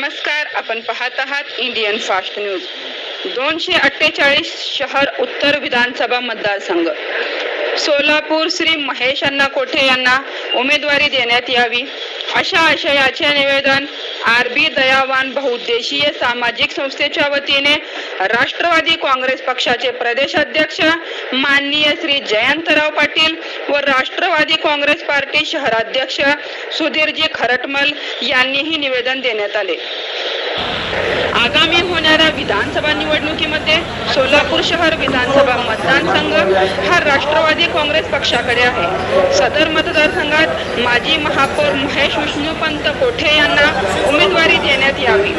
नमस्कार आपण पाहत आहात इंडियन फास्ट न्यूज. दोनशे अठ्ठेचाळीस शहर उत्तर विधानसभा मतदारसंघ. सोलापूर श्री महेश अण्णा कोठे यांना उमेदवारी देण्यात यावी? अशा आशयाचे निवेदन आर बी दयावान बहुउद्देशीय सामाजिक संस्थेच्या वतीने राष्ट्रवादी काँग्रेस पक्षाचे प्रदेशाध्यक्ष माननीय श्री जयंतराव पाटील व राष्ट्रवादी काँग्रेस पार्टी शहराध्यक्ष सुधीरजी खरटमल यांनीही निवेदन देण्यात आले. आगामी होणाऱ्या विधानसभा निवडणुकीमध्ये सोलापूर शहर विधानसभा मतदारसंघ हा राष्ट्रवादी काँग्रेस पक्षाकडे आहे. सदर मतदारसंघात माजी महापौर महेश विष्णूपंत कोठे यांना उमेदवारी देण्यात यावी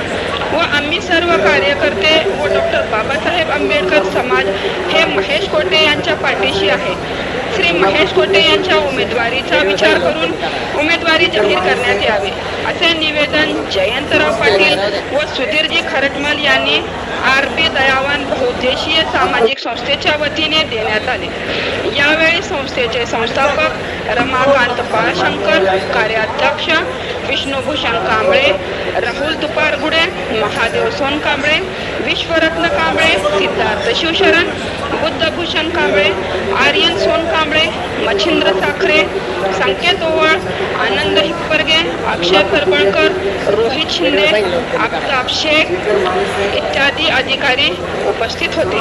व आम्ही सर्व कार्यकर्ते व डॉक्टर बाबासाहेब आंबेडकर समाज हे महेश कोठे यांच्या पाठीशी आहे. श्री महेश कोटे यांच्या उमेदवारीचा विचार करून उमेदवारी जाहीर करण्यात यावी. असे निवेदन जयंतराव पाटील व सुधीरजी खरटमल यांनी आर पी दयावान बहुद्देशीय सामाजिक संस्थेच्या वतीने देण्यात आले. यावेळी संस्थेचे संस्थापक रमाकांत बाळशंकर कार्याध्यक्ष विष्णुभूषण कांबळे राहुल तुपारगुडे महादेव सोनकांबळे विश्वरत्न कांबळे सिद्धार्थ शिवशरण बुद्धभूषण कांबळे आर्यन सोन कांबळे मच्छिंद्र साखरे संकेत ओवळ आनंद हिप्परगे अक्षय खरबळकर रोहित शिंदे आफताब शेख इत्यादी अधिकारी उपस्थित होते.